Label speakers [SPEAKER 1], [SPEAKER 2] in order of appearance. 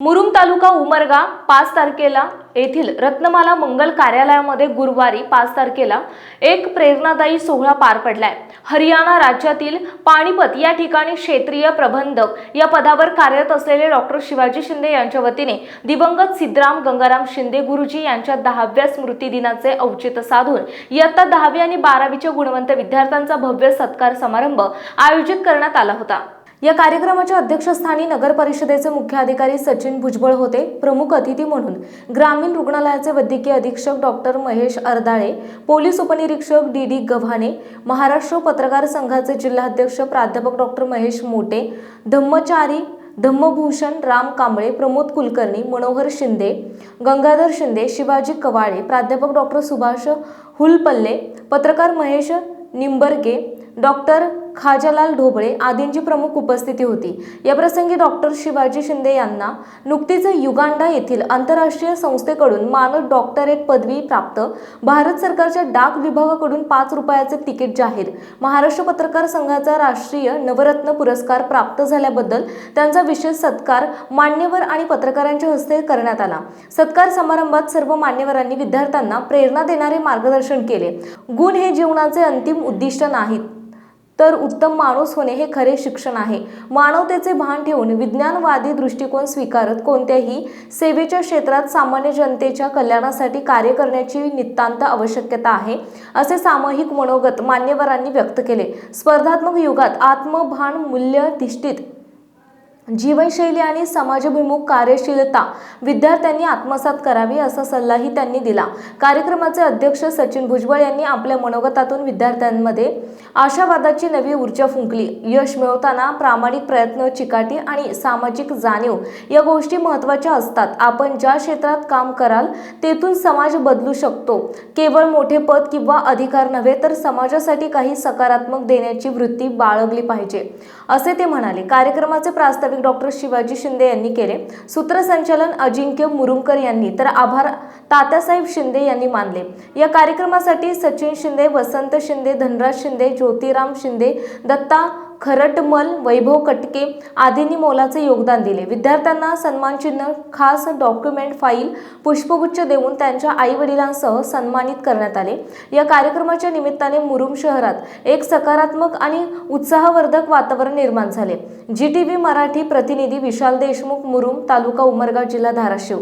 [SPEAKER 1] मुरुम तालुका उमरगा पाच तारखेला येथील रत्नमाला मंगल कार्यालयामध्ये गुरुवारी पाच तारखेला एक प्रेरणादायी सोहळा पार पडलाय. हरियाणा राज्यातील पाणीपत या ठिकाणी क्षेत्रीय प्रबंधक या पदावर कार्यरत असलेले डॉक्टर शिवाजी शिंदे यांच्या वतीने दिवंगत सिद्धराम गंगाराम शिंदे गुरुजी यांच्या दहाव्या स्मृती दिनाचे औचित्य साधून इयत्ता दहावी आणि बारावीच्या गुणवंत विद्यार्थ्यांचा भव्य सत्कार समारंभ आयोजित करण्यात आला होता. या कार्यक्रमाच्या अध्यक्षस्थानी नगर परिषदेचे मुख्य अधिकारी सचिन भुजबळ होते. प्रमुख अतिथी म्हणून ग्रामीण रुग्णालयाचे वैद्यकीय अधीक्षक डॉक्टर महेश अर्दाळे पोलीस उपनिरीक्षक डी डी गव्हाणे महाराष्ट्र पत्रकार संघाचे जिल्हाध्यक्ष प्राध्यापक डॉक्टर महेश मोटे धम्मचारी धम्मभूषण राम कांबळे प्रमोद कुलकर्णी मनोहर शिंदे गंगाधर शिंदे शिवाजी कवाळे प्राध्यापक डॉक्टर सुभाष हुलपल्ले पत्रकार महेश निंबरगे डॉक्टर खाजालाल ढोबळे आदींची प्रमुख उपस्थिती होती. या प्रसंगी डॉक्टर शिवाजी शिंदे यांना नुकतीच युगांडा येथील आंतरराष्ट्रीय संस्थेकडून मानद डॉक्टरेट पदवी प्राप्त भारत सरकारच्या डाक विभागाकडून पाच रुपयाचे तिकीट जाहीर महाराष्ट्र पत्रकार संघाचा राष्ट्रीय नवरत्न पुरस्कार प्राप्त झाल्याबद्दल त्यांचा विशेष सत्कार मान्यवर आणि पत्रकारांच्या हस्ते करण्यात आला. सत्कार समारंभात सर्व मान्यवरांनी विद्यार्थ्यांना प्रेरणा देणारे मार्गदर्शन केले. गुण हे जीवनाचे अंतिम उद्दिष्ट नाहीत. तर उत्तम माणूस होणे हे खरे शिक्षण आहे. मानवतेचे भान ठेवून विज्ञानवादी दृष्टिकोन स्वीकारत कोणत्याही सेवेच्या क्षेत्रात सामान्य जनतेच्या कल्याणासाठी कार्य करण्याची नितांत आवश्यकता आहे असे सामूहिक मनोगत मान्यवरांनी व्यक्त केले. स्पर्धात्मक युगात आत्मभान मूल्य मूल्यधिष्ठित जीवनशैली आणि समाजभिमुख कार्यशीलता विद्यार्थ्यांनी आत्मसात करावी असा सल्लाही त्यांनी दिला. कार्यक्रमाचे अध्यक्ष सचिन भुजबळ यांनी आपल्या मनोगतातून विद्यार्थ्यांमध्ये आशावादाची नवी ऊर्जा फुंकली. यश मिळवताना प्रामाणिक प्रयत्न चिकाटी आणि सामाजिक जाणीव या गोष्टी महत्त्वाच्या असतात. आपण ज्या क्षेत्रात काम कराल तेथून समाज बदलू शकतो. केवळ मोठे पद किंवा अधिकार नव्हे तर समाजासाठी काही सकारात्मक देण्याची वृत्ती बाळगली पाहिजे. असे ते म्हणाले. कार्यक्रमाचे प्रास्ताविक डॉक्टर शिवाजी शिंदे यांनी केले. सूत्रसंचालन अजिंक्य मुरुंकर यांनी तर आभार तात्यासाहेब शिंदे यांनी मानले. या कार्यक्रमासाठी सचिन शिंदे वसंत शिंदे धनराज शिंदे ज्योतिराम शिंदे दत्ता खरटमल वैभव कटके आदींनी मोलाचे योगदान दिले. विद्यार्थ्यांना सन्मानचिन्ह खास डॉक्युमेंट फाईल पुष्पगुच्छ देऊन त्यांच्या आई वडिलांसह सन्मानित करण्यात आले. या कार्यक्रमाच्या निमित्ताने मुरुम शहरात एक सकारात्मक आणि उत्साहवर्धक वातावरण निर्माण झाले. जी टी व्ही मराठी प्रतिनिधी विशाल देशमुख मुरुम तालुका उमरगा जिल्हा धाराशिव.